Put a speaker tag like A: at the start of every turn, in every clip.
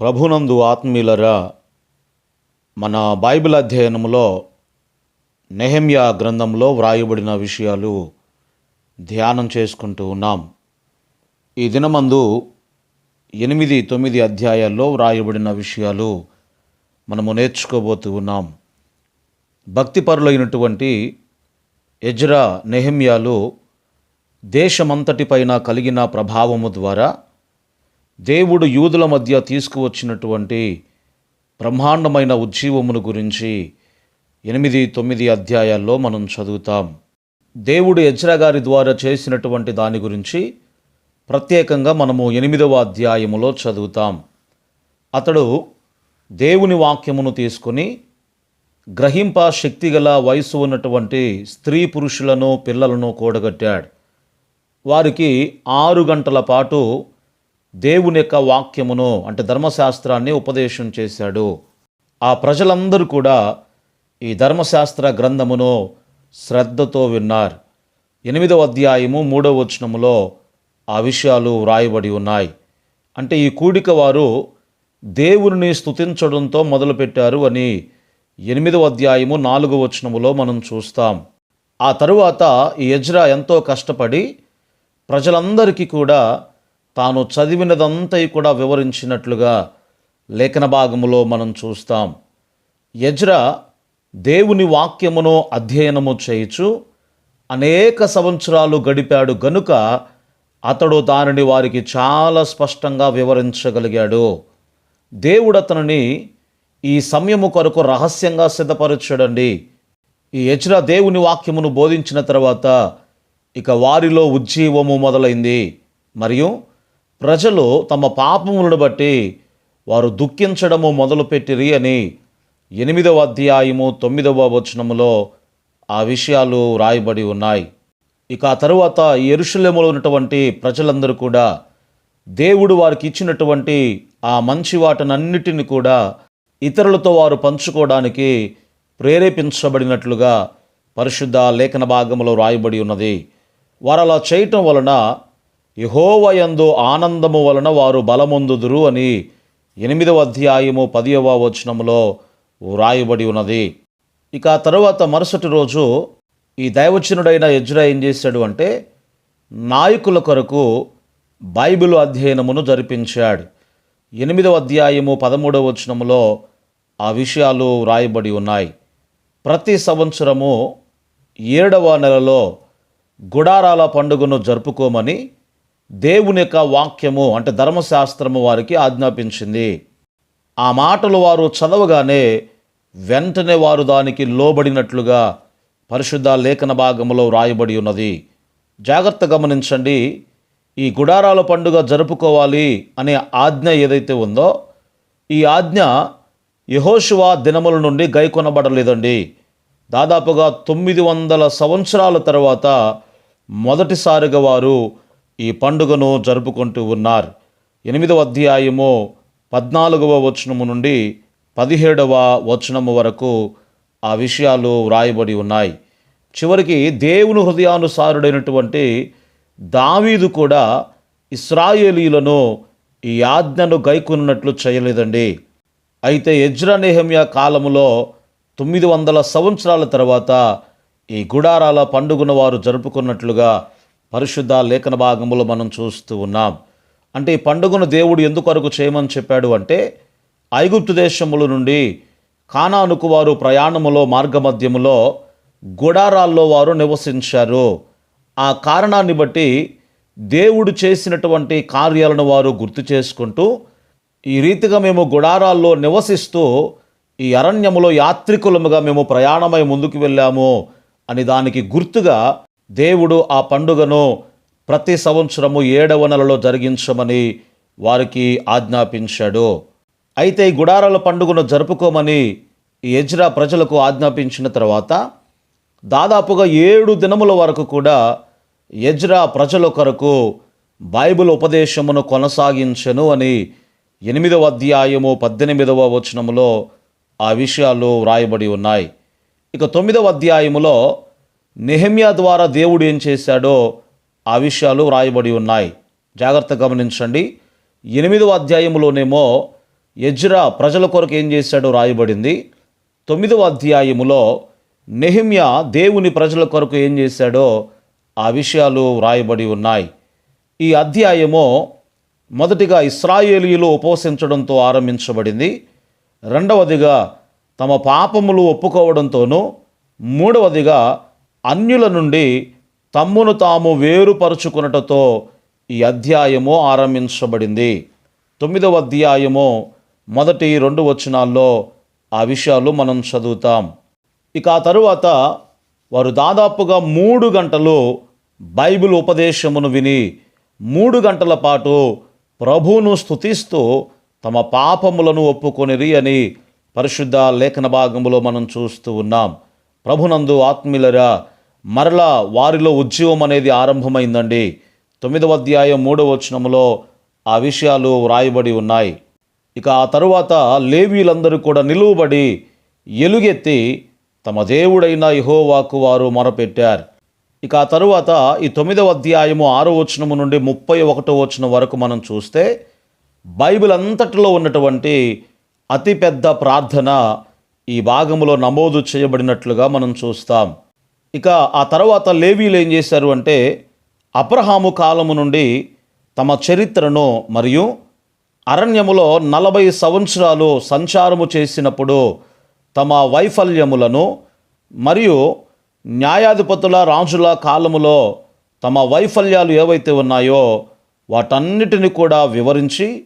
A: ప్రభునందు ఆత్మీయులరా మన బైబిల్ అధ్యయనంలో నెహమ్యా గ్రంథంలో వ్రాయబడిన విషయాలు ధ్యానం చేసుకుంటూ ఉన్నాం. ఈ దినమందు ఎనిమిది తొమ్మిది అధ్యాయాల్లో వ్రాయబడిన విషయాలు మనము నేర్చుకోబోతూ ఉన్నాం. భక్తిపరులైనటువంటి ఎజ్రా నెహమ్యాలు దేశమంతటిపైన కలిగిన ప్రభావము ద్వారా దేవుడు యూదుల మధ్య తీసుకువచ్చినటువంటి బ్రహ్మాండమైన ఉజ్జీవమును గురించి ఎనిమిది తొమ్మిది అధ్యాయాల్లో మనం చదువుతాం. దేవుడు ఎజ్రా గారి ద్వారా చేసినటువంటి దాని గురించి ప్రత్యేకంగా మనము ఎనిమిదవ అధ్యాయములో చదువుతాం. అతడు దేవుని వాక్యమును తీసుకొని గ్రహింప శక్తిగల వయసు ఉన్నటువంటి స్త్రీ పురుషులను పిల్లలను కూడగట్టాడు. వారికి ఆరు గంటల పాటు దేవుని యొక్క వాక్యమును అంటే ధర్మశాస్త్రాన్ని ఉపదేశం చేశాడు. ఆ ప్రజలందరూ కూడా ఈ ధర్మశాస్త్ర గ్రంథమును శ్రద్ధతో విన్నారు. ఎనిమిదవ అధ్యాయము మూడవ వచనములో ఆ విషయాలు వ్రాయబడి ఉన్నాయి. అంటే ఈ కూడిక వారు దేవుని స్తుతించడంతో మొదలుపెట్టారు అని ఎనిమిదవ అధ్యాయము నాలుగవ వచనములో మనం చూస్తాం. ఆ తరువాత ఈ యజ్రా ఎంతో కష్టపడి ప్రజలందరికీ కూడా తాను చదివినదంతా కూడా వివరించినట్లుగా లేఖన భాగములో మనం చూస్తాం. యజ్రా దేవుని వాక్యమును అధ్యయనము చేయుచు అనేక సంవత్సరాలు గడిపాడు గనుక అతడు దానిని వారికి చాలా స్పష్టంగా వివరించగలిగాడు. దేవుడు అతనిని ఈ సమయము కొరకు రహస్యంగా సిద్ధపరచడండి. ఈ యజ్రా దేవుని వాక్యమును బోధించిన తర్వాత ఇక వారిలో ఉజ్జీవము మొదలైంది. మరియు ప్రజలు తమ పాపములను బట్టి వారు దుఃఖించడము మొదలుపెట్టిరి అని ఎనిమిదవ అధ్యాయము తొమ్మిదవ వచనములో ఆ విషయాలు రాయబడి ఉన్నాయి. ఇక ఆ తరువాత ఈ ఉన్నటువంటి ప్రజలందరూ కూడా దేవుడు వారికి ఇచ్చినటువంటి ఆ మంచి వాటనన్నిటిని కూడా ఇతరులతో వారు పంచుకోవడానికి ప్రేరేపించబడినట్లుగా పరిశుద్ధ లేఖన భాగంలో రాయబడి ఉన్నది. వారు అలా చేయటం వలన యహోవయందు ఆనందము వలన వారు బలమొందుదురు అని ఎనిమిదవ అధ్యాయము పదియవ వచనములో వ్రాయబడి ఉన్నది. ఇక ఆ తరువాత మరుసటి రోజు ఈ దైవచనుడైన ఎజ్రా ఏం చేశాడు అంటే నాయకుల కొరకు బైబిల్ అధ్యయనమును జరిపించాడు. ఎనిమిదవ అధ్యాయము పదమూడవ వచనములో ఆ విషయాలు వ్రాయబడి ఉన్నాయి. ప్రతి సంవత్సరము ఏడవ నెలలో గుడారాల పండుగను జరుపుకోమని దేవుని యొక్క వాక్యము అంటే ధర్మశాస్త్రము వారికి ఆజ్ఞాపించింది. ఆ మాటలు వారు చదవగానే వెంటనే వారు దానికి లోబడినట్లుగా పరిశుద్ధ లేఖన భాగంలో వ్రాయబడి ఉన్నది. జాగ్రత్త గమనించండి ఈ గుడారాల పండుగ జరుపుకోవాలి అనే ఆజ్ఞ ఏదైతే ఉందో ఈ ఆజ్ఞ యహోశివ దినముల నుండి గైకొనబడలేదండి. దాదాపుగా తొమ్మిది వందల సంవత్సరాల తర్వాత మొదటిసారిగా వారు ఈ పండుగను జరుపుకుంటూ ఉన్నారు. ఎనిమిదవ అధ్యాయము పద్నాలుగవ వచనము నుండి పదిహేడవ వచనము వరకు ఆ విషయాలు వ్రాయబడి ఉన్నాయి. చివరికి దేవుని హృదయానుసారుడైనటువంటి దావీదు కూడా ఇస్రాయేలీలను ఈ ఆజ్ఞను గైకొన్నట్లు చేయలేదండి. అయితే ఎజ్రా కాలములో తొమ్మిది వందల సంవత్సరాల తర్వాత ఈ గుడారాల పండుగను వారు జరుపుకున్నట్లుగా పరిశుద్ధ లేఖన భాగములో మనం చూస్తూ ఉన్నాం. అంటే ఈ పండుగను దేవుడు ఎందుకొరకు చేయమని చెప్పాడు అంటే ఐగుప్తు దేశముల నుండి కానానుకు వారు ప్రయాణములో మార్గమధ్యములో గుడారాల్లో వారు నివసించారు. ఆ కారణాన్ని బట్టి దేవుడు చేసినటువంటి కార్యాలను వారు గుర్తు చేసుకుంటూ ఈ రీతిగా మేము గుడారాల్లో నివసిస్తూ ఈ అరణ్యములో యాత్రికులముగా మేము ప్రయాణమై ముందుకు వెళ్ళాము అని దానికి గుర్తుగా దేవుడు ఆ పండుగను ప్రతి సంవత్సరము ఏడవ నెలలో జరిగించమని వారికి ఆజ్ఞాపించాడు. అయితే ఈ గుడారాల పండుగను జరుపుకోమని ఎజ్రా ప్రజలకు ఆజ్ఞాపించిన తర్వాత దాదాపుగా ఏడు దినముల వరకు కూడా ఎజ్రా ప్రజల కొరకు బైబిల్ ఉపదేశమును కొనసాగించను అని ఎనిమిదవ అధ్యాయము పద్దెనిమిదవ వచనములో ఆ విషయాలు వ్రాయబడి ఉన్నాయి. ఇక తొమ్మిదవ అధ్యాయములో నెహమ్యా ద్వారా దేవుడు ఏం చేశాడో ఆ విషయాలు వ్రాయబడి ఉన్నాయి. జాగ్రత్త గమనించండి. ఎనిమిదవ అధ్యాయములోనేమో ఎజ్రా ప్రజల కొరకు ఏం చేశాడో రాయబడింది తొమ్మిదవ అధ్యాయములో నెహిమ్యా దేవుని ప్రజల కొరకు ఏం చేశాడో ఆ విషయాలు వ్రాయబడి ఉన్నాయి. ఈ అధ్యాయము మొదటిగా ఇస్రాయేలీలు ఉపవసించడంతో ఆరంభించబడింది. రెండవదిగా తమ పాపములు ఒప్పుకోవడంతోనూ మూడవదిగా అన్యుల నుండి తమ్మును తాము వేరుపరుచుకున్నటతో ఈ అధ్యాయము ఆరంభించబడింది. తొమ్మిదవ అధ్యాయము మొదటి రెండు వచనాల్లో ఆ విషయాలు మనం చదువుతాం. ఇక ఆ తరువాత వారు దాదాపుగా మూడు గంటలు బైబిల్ ఉపదేశమును విని మూడు గంటల పాటు ప్రభువును స్థుతిస్తూ తమ పాపములను ఒప్పుకొనిరి అని పరిశుద్ధ లేఖన భాగంలో మనం చూస్తూ ఉన్నాం. ప్రభునందు ఆత్మీయులరా మరలా వారిలో ఉద్యమం అనేది ఆరంభమైందండి. తొమ్మిదవ అధ్యాయం మూడవ వచనములో ఆ విషయాలు వ్రాయబడి ఉన్నాయి. ఇక ఆ తరువాత లేవీలందరూ కూడా నిలువబడి ఎలుగెత్తి తమ దేవుడైన యహోవాకు వారు మొరపెట్టారు. ఇక ఆ తరువాత ఈ తొమ్మిదవ అధ్యాయము ఆరో వచనము నుండి ముప్పై ఒకటో వచనం వరకు మనం చూస్తే బైబిల్ అంతటిలో ఉన్నటువంటి అతిపెద్ద ప్రార్థన ఈ భాగంలో నమోదు చేయబడినట్లుగా మనం చూస్తాం. ఇక ఆ తర్వాత లేవీలు ఏం చేశారు అంటే అబ్రహాము కాలము నుండి తమ చరిత్రను మరియు అరణ్యములో నలభై సంవత్సరాలు సంచారము చేసినప్పుడు తమ వైఫల్యములను మరియు న్యాయాధిపతుల రాజుల కాలములో తమ వైఫల్యాలు ఏవైతే ఉన్నాయో వాటన్నిటిని కూడా వివరించి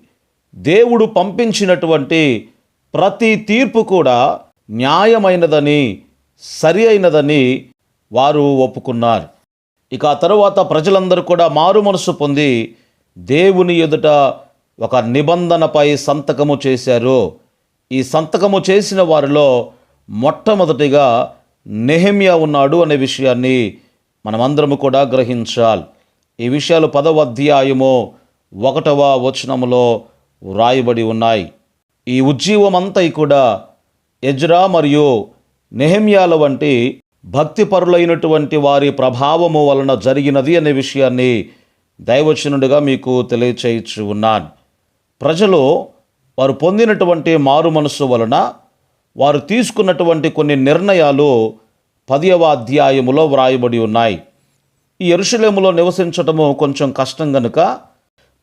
A: దేవుడు పంపించినటువంటి ప్రతి తీర్పు కూడా న్యాయమైనదని సరి అయినదని వారు ఒప్పుకున్నారు. ఇక ఆ తరువాత ప్రజలందరూ కూడా మారు మనసు పొంది దేవుని ఎదుట ఒక నిబంధనపై సంతకము చేశారు. ఈ సంతకము చేసిన వారిలో మొట్టమొదటిగా నెహమ్యా ఉన్నాడు అనే విషయాన్ని మనమందరము కూడా గ్రహించాలి. ఈ విషయాలు పదవ అధ్యాయము ఒకటవ వచనములో వ్రాయబడి ఉన్నాయి. ఈ ఉజ్జీవమంతా కూడా ఎజ్రా మరియు నెహమ్యాల వంటి భక్తిపరులైనటువంటి వారి ప్రభావము వలన జరిగినది అనే విషయాన్ని దైవచనుడిగా మీకు తెలియచేయచ్చు ఉన్నాను. ప్రజలు వారు పొందినటువంటి మారు మనస్సు వలన వారు తీసుకున్నటువంటి కొన్ని నిర్ణయాలు పదియవ అధ్యాయములో వ్రాయబడి ఉన్నాయి. ఈ ఎరుషలేములో నివసించటము కొంచెం కష్టం గనుక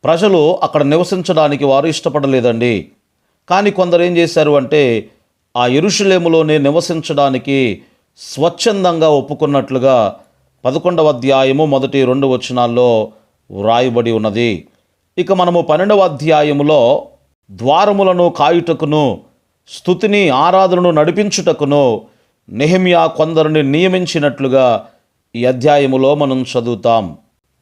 A: ప్రజలు అక్కడ నివసించడానికి వారు ఇష్టపడలేదండి. కానీ కొందరు ఏం చేశారు అంటే ఆ ఎరుషలేములోనే నివసించడానికి స్వచ్ఛందంగా ఒప్పుకున్నట్లుగా పదకొండవ అధ్యాయము మొదటి రెండు వచనాల్లో వ్రాయబడి ఉన్నది. ఇక మనము పన్నెండవ అధ్యాయములో ద్వారములను కాయుటకును స్థుతిని ఆరాధనను నడిపించుటకును నెహిమియా కొందరిని నియమించినట్లుగా ఈ అధ్యాయములో మనం చదువుతాం.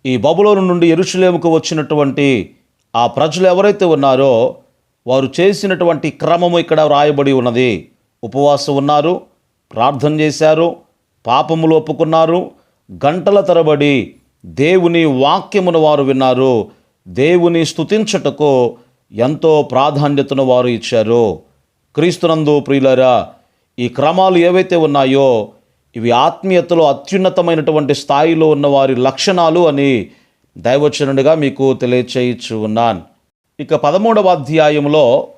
A: ఈ బబులోను నుండి ఎరుషులేముకు వచ్చినటువంటి ఆ ప్రజలు ఎవరైతే ఉన్నారో వారు చేసినటువంటి క్రమము ఇక్కడ వ్రాయబడి ఉన్నది. ఉపవాసం ఉన్నారు ప్రార్థన చేశారు పాపములు ఒప్పుకున్నారు గంటల తరబడి దేవుని వాక్యమును వారు విన్నారు. దేవుని స్థుతించుటకు ఎంతో ప్రాధాన్యతను వారు ఇచ్చారు. క్రీస్తునందు ప్రియులరా ఈ క్రమాలు ఏవైతే ఉన్నాయో ఇవి ఆత్మీయతలో అత్యున్నతమైనటువంటి స్థాయిలో ఉన్న వారి లక్షణాలు అని దైవచనుడిగా మీకు తెలియచేయచ్చు ఉన్నాను ఇక పదమూడవ అధ్యాయంలో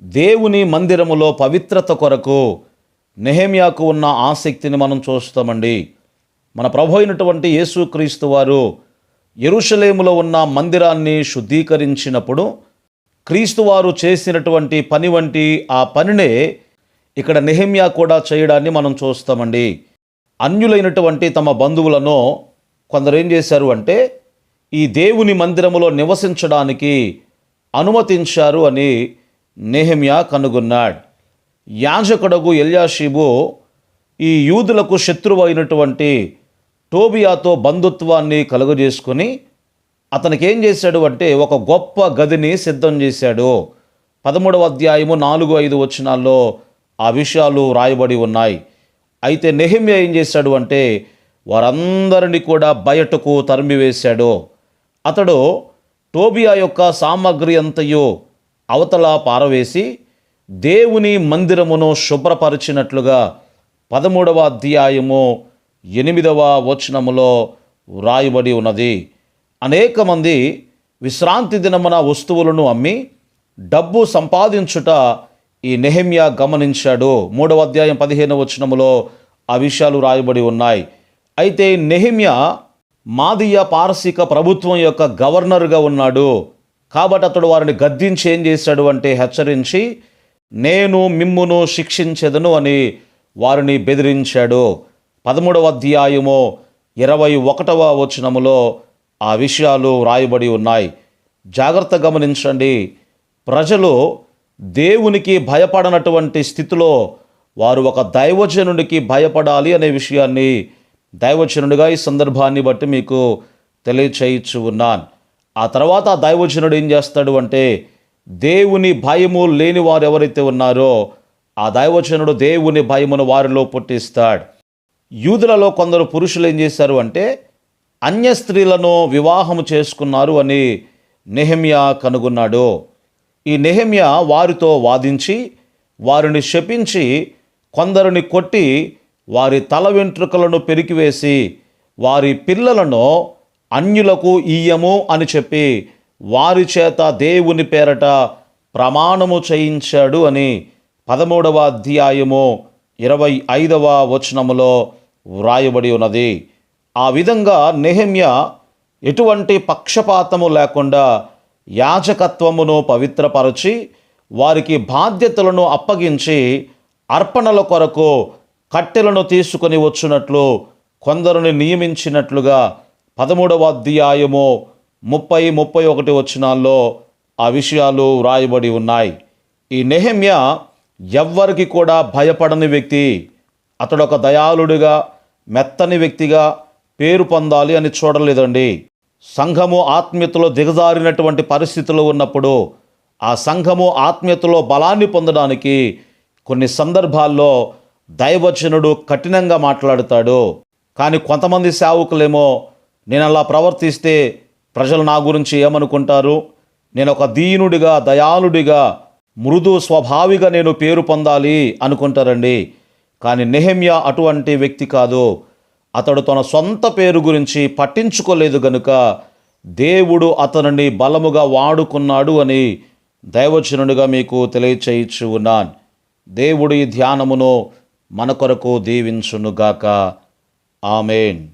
A: దేవుని మందిరములో పవిత్రత కొరకు నెహేమియాకు ఉన్న ఆసక్తిని మనం చూస్తామండి. మన ప్రభు అయినటువంటి యేసుక్రీస్తు వారు ఎరుషలేములో ఉన్న మందిరాన్ని శుద్ధీకరించినప్పుడు క్రీస్తు వారు చేసినటువంటి పని వంటి ఆ పనినే ఇక్కడ నెహమ్యా కూడా చేయడాన్ని మనం చూస్తామండి. అన్యులైనటువంటి తమ బంధువులను కొందరు ఏం చేశారు అంటే ఈ దేవుని మందిరములో నివసించడానికి అనుమతించారు అని నెహమ్యా కనుగొన్నాడు. యాజకుడగు ఎల్యాషీబు ఈ యూదులకు శత్రువు అయినటువంటి టోబియాతో బంధుత్వాన్ని కలుగజేసుకొని అతనికి ఏం చేశాడు అంటే ఒక గొప్ప గదిని సిద్ధం చేశాడు. పదమూడవ అధ్యాయము నాలుగు ఐదు వచనాల్లో ఆ విషయాలు రాయబడి ఉన్నాయి. అయితే నెహిమ్య ఏం చేశాడు అంటే వారందరినీ కూడా బయటకు తరిమివేశాడు. అతడు టోబియా యొక్క సామగ్రి అంతయు అవతల పారవేసి దేవుని మందిరమును శుభ్రపరిచినట్లుగా పదమూడవ అధ్యాయము ఎనిమిదవ వచనములో వ్రాయబడి ఉన్నది. అనేక మంది విశ్రాంతి దినమున వస్తువులను అమ్మి డబ్బు సంపాదించుట ఈ నెహమ్యా గమనించాడు. మూడవ అధ్యాయం పదిహేను వచనములో ఆ విషయాలు రాయబడి ఉన్నాయి. అయితే నెహిమ్యా మాదియ పారసీక ప్రభుత్వం యొక్క గవర్నర్గా ఉన్నాడు. కాబట్టి అతడు వారిని గద్దించి ఏం చేశాడు అంటే హెచ్చరించి నేను మిమ్మును శిక్షించెదను అని వారిని బెదిరించాడు. పదమూడవ అధ్యాయము ఇరవై ఒకటవ వచనములో ఆ విషయాలు వ్రాయబడి ఉన్నాయి. జాగ్రత్త గమనించండి. ప్రజలు దేవునికి భయపడనటువంటి స్థితిలో వారు ఒక దైవజనునికి భయపడాలి అనే విషయాన్ని దైవచనుడిగా ఈ సందర్భాన్ని బట్టి మీకు తెలియచేయచ్చు ఉన్నాను ఆ తర్వాత ఆ దైవచనుడు ఏం చేస్తాడు అంటే దేవుని భయము లేని వారు ఎవరైతే ఉన్నారో ఆ దైవచనుడు దేవుని భయమును వారిలో పుట్టిస్తాడు. యూదులలో కొందరు పురుషులు ఏం చేశారు అంటే అన్య స్త్రీలను వివాహము చేసుకున్నారు అని నెహమ్యా కనుగొన్నాడు. ఈ నెహమ్యా వారితో వాదించి వారిని శపించి కొందరిని కొట్టి వారి తల వెంట్రుకలను పెరికివేసి వారి పిల్లలను అన్యులకు ఈయము అని చెప్పి వారి చేత దేవుని పేరట ప్రమాణము చేయించాడు అని పదమూడవ అధ్యాయము ఇరవై ఐదవ వచనములో వ్రాయబడి ఉన్నది. ఆ విధంగా నెహమ్య ఎటువంటి పక్షపాతము లేకుండా యాజకత్వమును పవిత్రపరచి వారికి బాధ్యతలను అప్పగించి అర్పణల కొరకు కట్టెలను తీసుకొని వచ్చినట్లు కొందరిని నియమించినట్లుగా పదమూడవ అధ్యాయము ముప్పై ముప్పై ఒకటి వచనాల్లో ఆ విషయాలు వ్రాయబడి ఉన్నాయి. ఈ నెహమ్య ఎవ్వరికి కూడా భయపడని వ్యక్తి అతడు ఒక దయాళుడిగా మెత్తని వ్యక్తిగా పేరు పొందాలి అని చూడలేదండి. సంఘము ఆత్మీయతలో దిగజారినటువంటి పరిస్థితులు ఉన్నప్పుడు ఆ సంఘము ఆత్మీయతలో బలాన్ని పొందడానికి కొన్ని సందర్భాల్లో దైవచనుడు కఠినంగా మాట్లాడుతాడు. కానీ కొంతమంది సేవకులేమో నేను అలా ప్రవర్తిస్తే ప్రజలు నా గురించి ఏమనుకుంటారు? నేను ఒక దీనుడిగా దయాళుడిగా మృదు స్వభావిగా నేను పేరు పొందాలి అనుకుంటారండి. కానీ నెహమ్యా అటువంటి వ్యక్తి కాదు. అతడు తన సొంత పేరు గురించి పట్టించుకోలేదు గనుక దేవుడు అతనిని బలముగా వాడుకున్నాడు అని దైవచనుడిగా మీకు తెలియచేయచ్చు ఉన్నాను దేవుడు ఈ ధ్యానమును మన కొరకు దీవించునుగాక. ఆమెన్.